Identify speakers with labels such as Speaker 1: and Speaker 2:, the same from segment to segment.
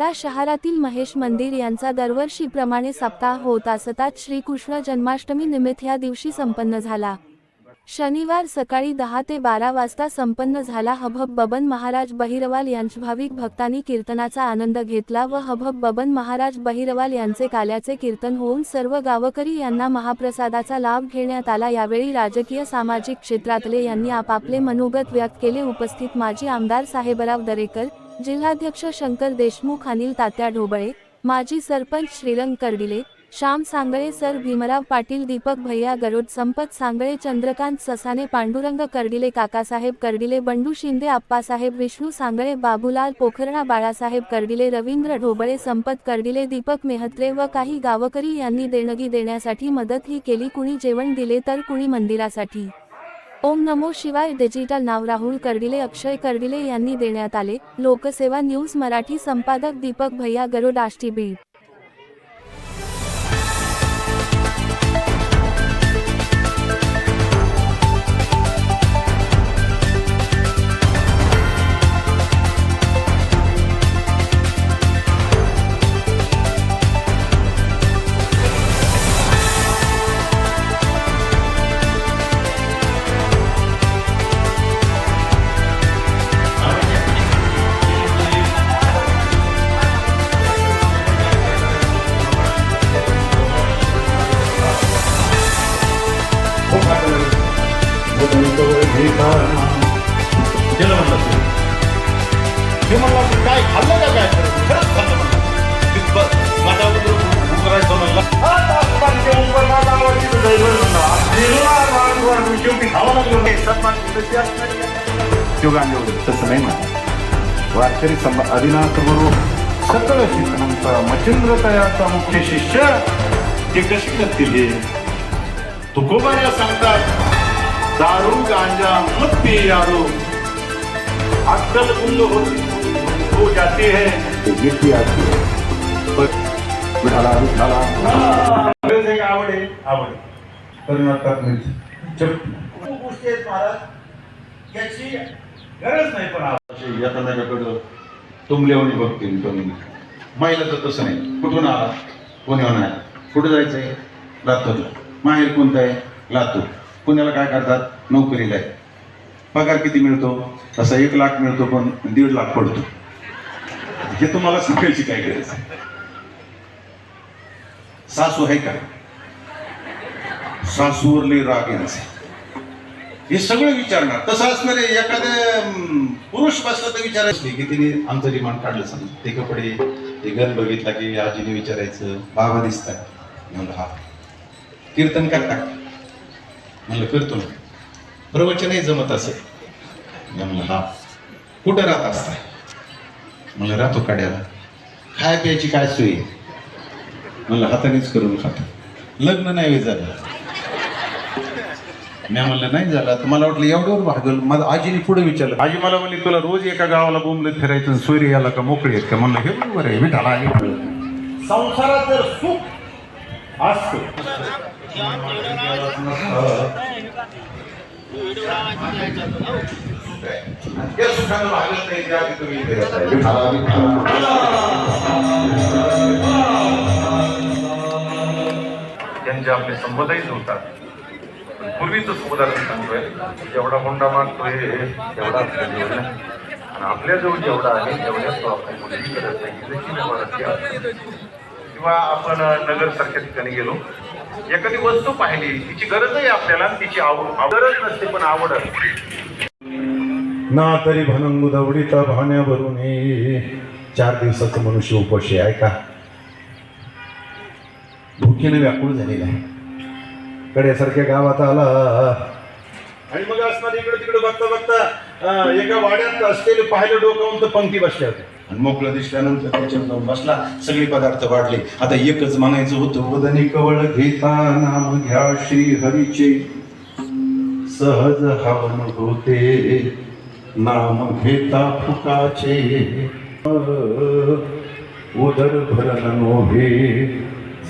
Speaker 1: माडा शहरातील महेश मंदिर यांचा दरवर्षीप्रमाणे सप्ताह होत असतात. श्रीकृष्ण जन्माष्टमी निमित्त ह्या दिवशी संपन्न झाला. शनिवार सकाळी दहा ते बारा वाजता संपन्न झाला. हभब बबन महाराज बहिरवाल यांच्या भाविक भक्तांनी कीर्तनाचा आनंद घेतला व हभब बबन महाराज बहिरवाल यांचे काल्याचे कीर्तन होऊन सर्व गावकरी यांना महाप्रसादाचा लाभ घेण्यात आला. यावेळी राजकीय सामाजिक क्षेत्रातले यांनी आपापले मनोगत व्यक्त केले. उपस्थित माजी आमदार साहेबराव दरेकर जिल्हाध्यक्ष शंकर देशमुख अनिल तात्या ढोबळे माजी सरपंच श्रीरंग कर्डिले श्याम सांगळे सर भीमराव पाटील दीपक भैया गरुड संपत सांगळे चंद्रकांत ससाने पांडुरंग कर्डिले काकासाहेब कर्डिले बंडू शिंदे आप्पासाहेब विष्णू सांगळे बाबूलाल पोखरणा बाळासाहेब कर्डिले रवींद्र ढोबळे संपत कर्डिले दीपक मेहत्रे व काही गावकरी यांनी देणगी देण्यासाठी मदत ही केली. कुणी जेवण दिले तर कुणी मंदिरासाठी. ओम नमो शिवाय डिजिटल नाव राहुल कर्डिले अक्षय कर्डिले यांनी देण्यात आले. लोकसेवा न्यूज मराठी संपादक दीपक भैया गरुड आष्टी बीड.
Speaker 2: गेलं म्हणलं तू. मी म्हणलं तू काय खाल्लं का काय? खरंच खाल्लं म्हणलं. मी ब- माझ्याबरोबर उभं राहायचं म्हणलं.
Speaker 3: तसं नाही म्हणा वारकरी संभ आदिनाथ सकळ शिक्षणांचा मच्छिंद्र तयाचा मुख्य शिष्य.
Speaker 2: ते कशी करतील हे? तुकोबाऱ्या सांगतात. दारू गांजा मत पे यारो. अक्कल गुंग होती हो जाती है.
Speaker 3: ते व्यक्ती असते पण विठाला विठाला
Speaker 2: खरंच एक आवड? आहे आवड.
Speaker 3: कर्नाटकात मिळते.
Speaker 2: गोष्टी आहेत महाराज. याची गरज नाही पण एखाद्याकडं तुंबल्यावणी बघतील तुम्ही महिला तर तसं नाही. कुठून आला कोणी होणार? कुठं जायचंय? लातूरला. माहेर कोणतं आहे? लातूर. पुण्याला काय करतात? नोकरीला आहे पगार किती मिळतो? तसा एक लाख मिळतो पण दीड लाख पडतो. हे तुम्हाला सांगायची काय गरज सासू आहे का? सासूवरले राग यांचे हे सगळं विचारणार. तसं असणारे आहे एखाद्या पुरुष बसला तर विचारायचं. की तिने आमचं डिमांड काढलं समजा ते कपडे ते घर बघितला की आजीने विचारायचं. बाबा दिसतात. म्हणलं हा. कीर्तन करता म्हणलं करतो ना प्रवचनही जमत असेल. म्हणलं हा. कुठं राहत असता? म्हणलं राहतो काड्याला. खाय प्यायची काय सोय? म्हणलं हातानेच करून खाता. लग्न नाही होय झालं. मी म्हणलं नाही झालं. तर मला वाटलं एवढ्यावर भागल. माझं आजीने पुढे विचारलं आजी मला म्हणली तुला रोज एका गावाला बोंबलत फिरायचं सोयरी याला का मोकळी आहेत का? म्हणलं हे बरोबर आहे मी ढाला संसारात जर सुख असतो त्या सुखानं नाही त्या आधी तुम्ही इथे येताय. विठाला,
Speaker 4: त्यांचे आपले संबंधही जुळतात पूर्वीच उदाहरण सांगतोय जेवढा हुंडा मागतोय तेवढा आपल्याजवळ आणि आपल्याजवळ जेवढा आहे तेवढ्याच तो आपण मुलीची करत नाही किंवा आपण नगर सारख्या ठिकाणी गेलो एखादी वस्तू पाहिली तिची गरज आहे आपल्याला तिची आवड गरज नसते पण आवड असते.
Speaker 3: ना तरी भनंगू दवडीचा भावण्यावरून चार दिवसाचं मनुष्य उपाशी आहे का? भुकेने व्याकुळ झालेला आहे. कड्यासारख्या गावात आला.
Speaker 2: आणि मग असणार इकडे तिकडे बघता बघता एका वाड्यात असलेले पाहिलं डोकावून तर पंक्ती बसल्या होत्या. मोकळं दिसल्यानंतर त्याच्यावर जाऊन बसला. सगळे पदार्थ वाढले. आता एकच म्हणायचं होतं
Speaker 3: वदनी कवळ घेता नाम घ्या श्री हरीचे सहज हवन होते. नाम घेता फुकाचे. उदर भरण नोहे.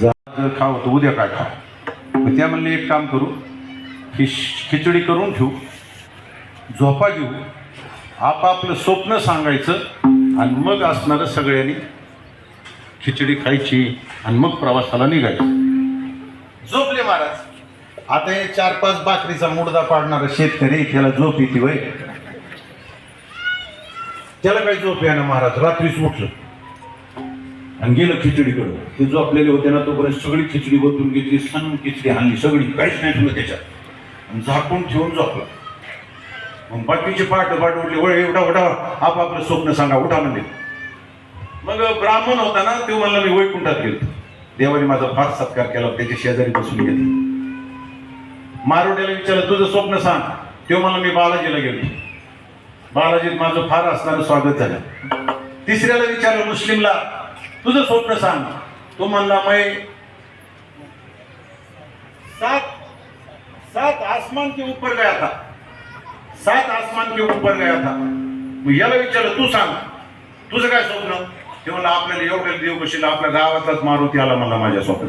Speaker 3: जा खाव तो उद्या काय खाव? मग त्या म्हणले एक काम करू. खिश खिचडी करून ठेवू. झोपा घेऊ. आपापलं स्वप्न सांगायचं. आणि मग असणारं सगळ्यांनी खिचडी खायची आणि मग प्रवासाला निघायचं.
Speaker 2: झोपले महाराज. आता हे चार पाच बाकरीचा मुडदा पाडणारा शेतकरी त्याला झोप येते वय त्याला काही झोप ना महाराज रात्रीच उठलं. आणि गेलं खिचडीकडं. ते झोपलेले होते ना तोपर्यंत सगळी खिचडी बदलून घेतली सण खिचडी आणली सगळी. काहीच नाही तुला त्याच्यात. आणि झाकून ठेवून झोपला. मग बाकीचे पाठ पाठ उठले वळ उठा उठा आपापलं स्वप्न सांगा उठा म्हणजे मग ब्राह्मण होता ना तो म्हणला मी वैकुंठात गेलो देवाने माझा फार सत्कार केला त्याच्या शेजारी बसून घेतला मारोड्याला विचारलं तुझं स्वप्न सांग. तो म्हणला मी बालाजीला गेलो बालाजीत माझं फार असणारं स्वागत झालं. तिसऱ्याला विचारलं मुस्लिमला तुझं स्वप्न सांग. तो म्हणला मै सात सात आसमान के ऊपर गया था. सात आसमान के ऊपर गया था। मग याला विचारलं तू सांग तुझं काय स्वप्न? ते म्हणलं आपल्याला एवढ्या कशी आपल्या गावातलाच मारुती आला मला माझ्या स्वप्नात.